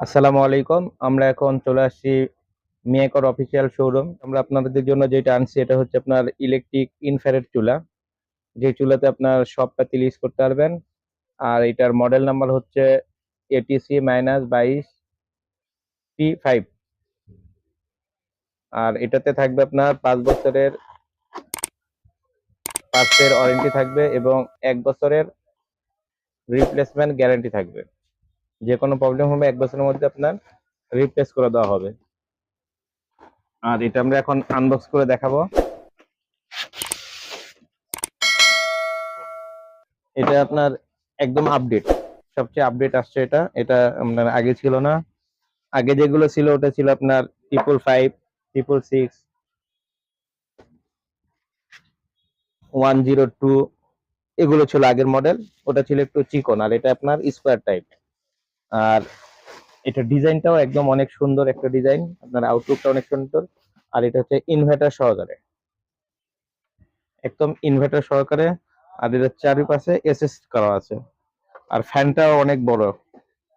আসসালামু আলাইকুম। আমরা এখন চলে আসছি মিয়াকর অফিসিয়াল শোরুম। আমরা আপনাদের জন্য যেটা আনছি, এটা হচ্ছে আপনার ইলেকট্রিক ইনফ্রারেড চুলা। যে চুলাতে আপনার সব পাতিল ইউজ করতে পারবেন। আর এটার মডেল নাম্বার হচ্ছে এটিসি মাইনাস বাইশ টি ফাইভ আর এটাতে থাকবে আপনার পাঁচ বছরের পাঁচের ওয়ারেন্টি থাকবে এবং এক বছরের রিপ্লেসমেন্ট গ্যারান্টি থাকবে। যে কোনো প্রবলেম হবে এক বছরের মধ্যে আপনার রিপ্লেস করে দেওয়া হবে। আর এটা আমরা এখন আনবক্স করে দেখাবো। এটা আপনার একদম আপডেট সবচেয়ে আপডেট আসছে এটা। এটা আপনার আগে ছিল না। আগে যেগুলো ছিল ওটা ছিল আপনার triple five triple six one zero two এগুলো ছিল আগের মডেল ওটা ছিল একটু চিকন আর এটা আপনার স্কোয়ার টাইপ আর এটা ডিজাইনটাও একদম অনেক সুন্দর একটা ডিজাইন। আপনার আউটলুকটা অনেক সুন্দর। আর এটা হচ্ছে ইনভার্টার সহকারে। একদম ইনভার্টার সহকারে। আর এটার চারিপাশে এসএস করা আছে। আর ফ্যানটাও অনেক বড়।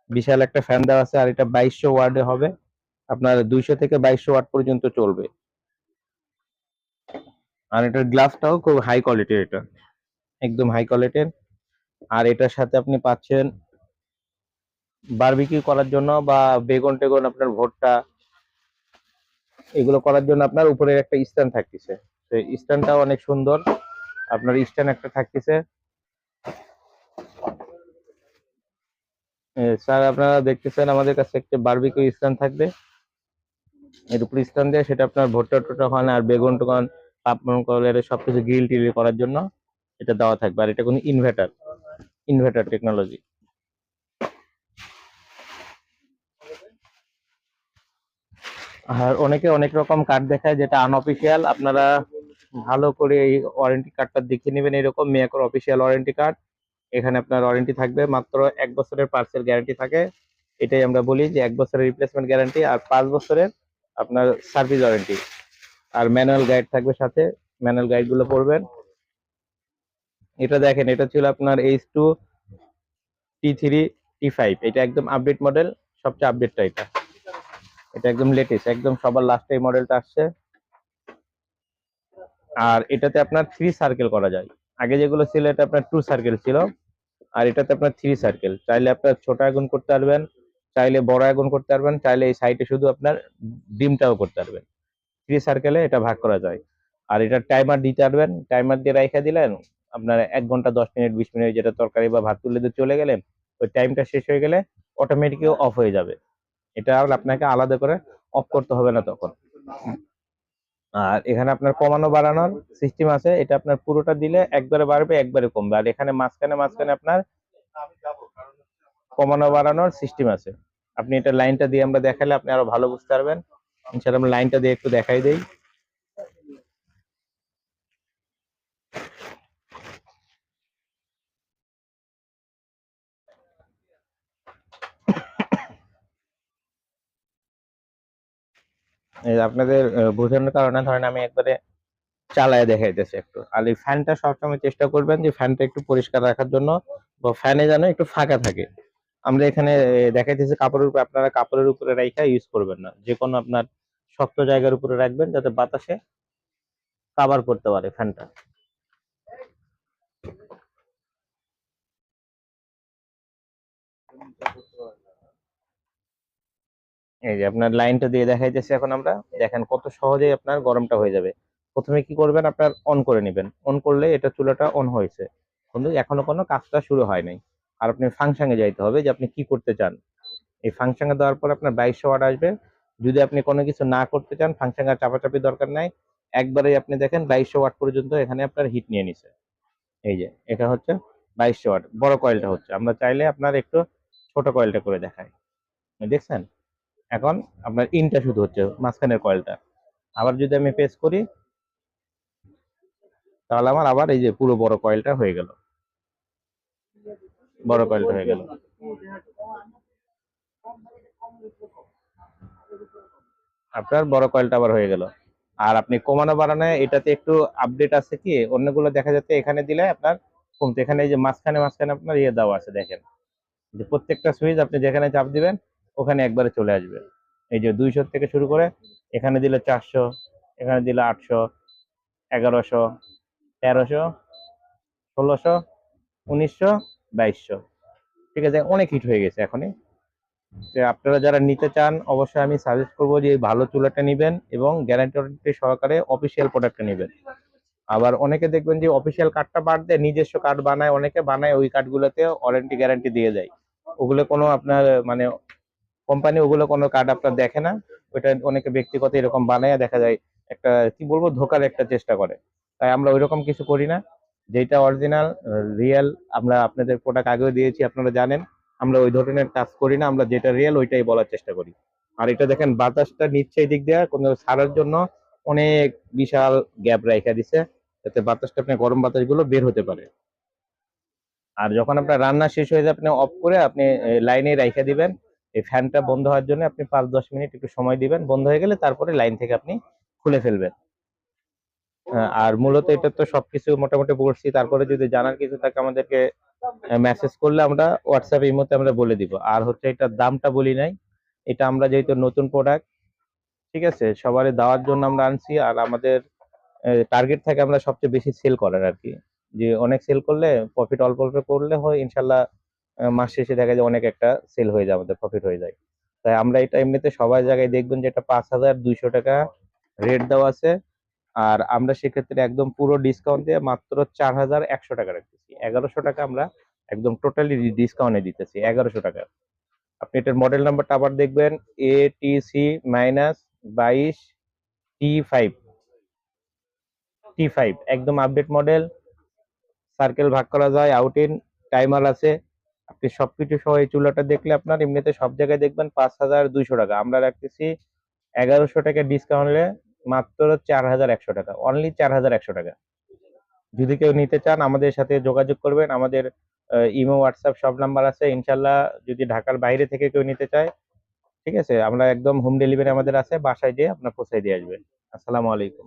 বিশাল একটা ফ্যান দেওয়া আছে। আর এটা বাইশশো ওয়ার্ডে হবে। আপনার দুইশো থেকে বাইশশো ওয়াট পর্যন্ত চলবে। আর এটার গ্লাসটাও খুব হাই কোয়ালিটির এটা। একদম হাই কোয়ালিটির আর এটার সাথে আপনি পাচ্ছেন বারবিকিউ করার জন্য বা বেগুন টেগুন আপনার ভুট্টা, এগুলো করার জন্য আপনার উপরে একটা স্ট্যান্ড থাকতেছে। তো স্ট্যান্ডটাও অনেক সুন্দর। আপনার স্ট্যান্ড একটা থাকতেছে। স্যার আপনারা দেখতেছেন আমাদের কাছে একটা বারবিকিউ স্ট্যান্ড থাকবে। এর উপর স্ট্যান্ড দিয়ে, সেটা আপনার ভুট্টা টুটা খান আর বেগুন টোকান পাপন কলের, সবকিছু গ্রিল টিল করার জন্য এটা দেওয়া থাকবে। আর এটা কোনো ইনভার্টার ইনভার্টার টেকনোলজি আর অনেকে অনেক রকম কার্ড দেখায় যেটা আনঅফিসিয়াল আপনারা ভালো করে এই ওয়ারেন্টি কার্ডটা দেখে নেবেন এরকম মেয়াকর অফিসিয়াল ওয়ারেন্টি কার্ড এখানে আপনার ওয়ারেন্টি থাকবে, মাত্র এক বছরের পার্সেল গ্যারান্টি থাকে। এটাই আমরা বলি যে এক বছরের রিপ্লেসমেন্ট গ্যারান্টি আর পাঁচ বছরের আপনার সার্ভিস ওয়ারেন্টি আর ম্যানুয়াল গাইড থাকবে সাথে ম্যানুয়াল গাইডগুলো পড়বেন। এটা দেখেন, এটা ছিল আপনার H two T three T five এটা একদম আপডেট মডেল সবচেয়ে আপডেটটা এটা এটা একদম লেটেস্ট একদম সবার লাস্টে এই মডেলটা আসছে। আর এটাতে আপনার থ্রি সার্কেল করা যায়। আগে যেগুলো ছিল, এটা আপনার টু সার্কেল ছিল। আর এটাতে আপনার থ্রি সার্কেল চাইলে আপনার ছোট আগুন করতে পারবেন, চাইলে বড় আগুন করতে পারবেন, চাইলে এই সাইডে শুধু আপনার ডিমটাও করতে পারবেন। থ্রি সার্কেলে এটা ভাগ করা যায়। আর এটা টাইমার দিতে পারবেন টাইমার দিয়ে রাইখা দিলেন, আপনার এক ঘণ্টা, দশ মিনিট, বিশ মিনিট যেটা তরকারি বা ভাত তুলে দিয়ে চলে গেলেন ওই টাইমটা শেষ হয়ে গেলে অটোমেটিকলি অফ হয়ে যাবে। এটা আপনাকে আলাদা করে অফ করতে হবে না তখন। আর এখানে আপনার কমানো বাড়ানোর সিস্টেম আছে, এটা আপনার পুরোটা দিলে একবারে বাড়বে, একবারে কমবে। আর এখানে মাঝখানে মাঝখানে আপনার কমানো বাড়ানোর সিস্টেম আছে। আপনি এটা লাইনটা দিয়ে আমরা দেখালে আপনি আরও ভালো বুঝতে পারবেন। ইনশাআল্লাহ লাইনটা দিয়ে একটু দেখাই দেই। আপনাদের বোঝানোর কারণে ধরেন আমি একবারে চালায় দেখাইতেছি একটু। আর এই ফ্যানটা সবসময় চেষ্টা করবেন যে ফ্যানটা একটু পরিষ্কার রাখার জন্য বা ফ্যানে যেন একটু ফাঁকা থাকে। আমরা এখানে দেখাইতেছি কাপড়ের উপরে, আপনারা কাপড়ের উপরে রাইখা ইউজ করবেন না। যে কোনো আপনার শক্ত জায়গার উপরে রাখবেন যাতে বাতাসে কাভার করতে পারে ফ্যানটা এই যে আপনার লাইনটা দিয়ে দেখাইতেছি এখন আমরা, দেখেন কত সহজেই আপনার গরমটা হয়ে যাবে। প্রথমে কি করবেন, আপনার অন করে নেবেন। অন করলে এটা চুলাটা অন হয়েছে। কিন্তু এখনও কোনো কাজটা শুরু হয় নাই। আর আপনি ফাংশনে যাইতে হবে যে আপনি কি করতে চান। এই ফাংশনে দেওয়ার পর আপনার বাইশশো ওয়াট আসবে। যদি আপনি কোনো কিছু না করতে চান ফাংশনে চাপাচাপি দরকার নাই। একবারেই আপনি দেখেন বাইশশো ওয়াট পর্যন্ত এখানে আপনার হিট নিয়ে নিছে। এই যে, এটা হচ্ছে বাইশশো ওয়াট। বড় কয়েলটা হচ্ছে। আমরা চাইলে আপনার একটু ছোট কয়েলটা করে দেখাই। দেখছেন? এখন আপনার ইনটা শুধু হচ্ছে মাঝখানের কয়েলটা। আবার যদি আমি পেস করি, তাহলে আমার আবার এই যে পুরো বড় কয়েলটা হয়ে গেল। বড় কয়েলটা হয়ে গেল। আপনার বড় কয়েলটা আবার হয়ে গেল। আর আপনি কমানো বাড়ানো, এটাতে একটু আপডেট আছে কি? অন্যগুলো দেখা যাচ্ছে এখানে দিলে আপনার কমতে এখানে এই যে মাঝখানে মাঝখানে আপনার ইয়ে দেওয়া আছে, দেখেন। যে প্রত্যেকটা সুইচ আপনি যেখানে চাপ দিবেন ওখানে একবারে চলে আসবে। এই যে দুইশো থেকে শুরু করে এখানে দিলে চারশো, এখানে দিলে আটশো, এগারোশো, তেরোশো, ষোলোশো, উনিশশো, বাইশশো। ঠিক আছে, অনেক হিট হয়ে গেছে এখনই। যে আপনারা যারা নিতে চান, অবশ্যই আমি সাজেস্ট করব যে ভালো চুলাটা নেবেন এবং গ্যারান্টি সহকারে অফিসিয়াল প্রোডাক্টটা নেবেন। আবার অনেকে দেখবেন যে অফিসিয়াল কার্ডটা বাদ দিয়ে, নিজস্ব কার্ড বানায়, অনেকে বানায়, ওই কার্ডগুলোতে ওয়ারেন্টি গ্যারান্টি দিয়ে যায় ওগুলো কোনো আপনার মানে কোম্পানি ওগুলো কোনো কার্ড আপনার দেখে না, ওইটা অনেকে ব্যক্তিগত এরকম বানায়, দেখা যায় একটা, কি বলব, ধোকার একটা চেষ্টা করে। তাই আমরা ওইরকম কিছু করি না। যেটা অরিজিনাল রিয়েল আমরা আপনাদের প্রোডাক্ট আগেও দিয়েছি, আপনারা জানেন। আমরা ওই ধরনের কাজ করি না, আমরা যেটা রিয়েল ওইটাই বলার চেষ্টা করি। আর এটা দেখেন, বাতাসটা নিচ্ছে এই দিক দিয়ে, কোনো ছাড়ার জন্য অনেক বিশাল গ্যাপ রেখে দিছে, যাতে বাতাসটা আপনি, গরম বাতাসগুলো বের হতে পারে। আর যখন আপনার রান্না শেষ হয়ে যায়, আপনি অফ করে আপনি লাইনে রেখে দিবেন। এই ফ্যানটা বন্ধ হওয়ার জন্য আপনি পাঁচ দশ মিনিট একটু সময় দিবেন। বন্ধ হয়ে গেলে তারপরে লাইন থেকে আপনি খুলে ফেলবেন। হ্যাঁ, আর মূলত এটা তো সবকিছু মোটামুটি বলছি। তারপরে যদি জানার কিছু থাকে আমাদেরকে মেসেজ করলে আমরা হোয়াটসঅ্যাপ এই মধ্যে আমরা বলে দিব। আর হচ্ছে এটার দামটা বলি নাই। এটা আমরা যেহেতু নতুন প্রোডাক্ট ঠিক আছে? সবারই দেওয়ার জন্য আমরা আনছি। আর আমাদের টার্গেট থাকে আমরা সবচেয়ে বেশি সেল করার আর কি। যে অনেক সেল করলে প্রফিট অল্প অল্প করলে হয় ইনশাল্লাহ মাস শেষে দেখা যায় অনেক একটা সেল হয়ে যায়, আমাদের প্রফিট হয়ে যায়। তাই আমরা এটা এমনিতে সবাই জায়গায় দেখবেন যে এটা পাঁচ হাজার দুইশো টাকা রেট দেওয়া আছে। আর আমরা সেক্ষেত্রে একদম পুরো ডিসকাউন্ট দিয়ে মাত্র চার হাজার একশো টাকা রাখতেছি। এগারোশো টাকা আমরা একদম টোটালি ডিসকাউন্টে দিতেছি, এগারোশো টাকা। আপনি এটার মডেল নাম্বারটা আবার দেখবেন এ টি সি মাইনাস বাইশ টি ফাইভ টি ফাইভ একদম আপডেট মডেল সার্কেল ভাগ করা যায় আউট ইন টাইমার আছে। আপনি সবকিছু সহ এই চুলাটা দেখলে আপনার এমনিতে সব জায়গায় দেখবেন পাঁচ হাজার দুইশো টাকা। আমরা রাখতেছি এগারোশো টাকা ডিসকাউন্টে মাত্র চার হাজার একশো টাকা। অনলি চার হাজার একশো টাকা। যদি কেউ নিতে চান, আমাদের সাথে যোগাযোগ করবেন। আমাদের ইমো হোয়াটসঅ্যাপ সব নাম্বার আছে। ইনশাল্লাহ যদি ঢাকার বাইরে থেকে কেউ নিতে চায়, ঠিক আছে? আমরা একদম হোম ডেলিভারি আমাদের আছে। বাসায় যেয়ে আপনার পৌঁছায় দিয়ে আসবেন আসসালামু আলাইকুম।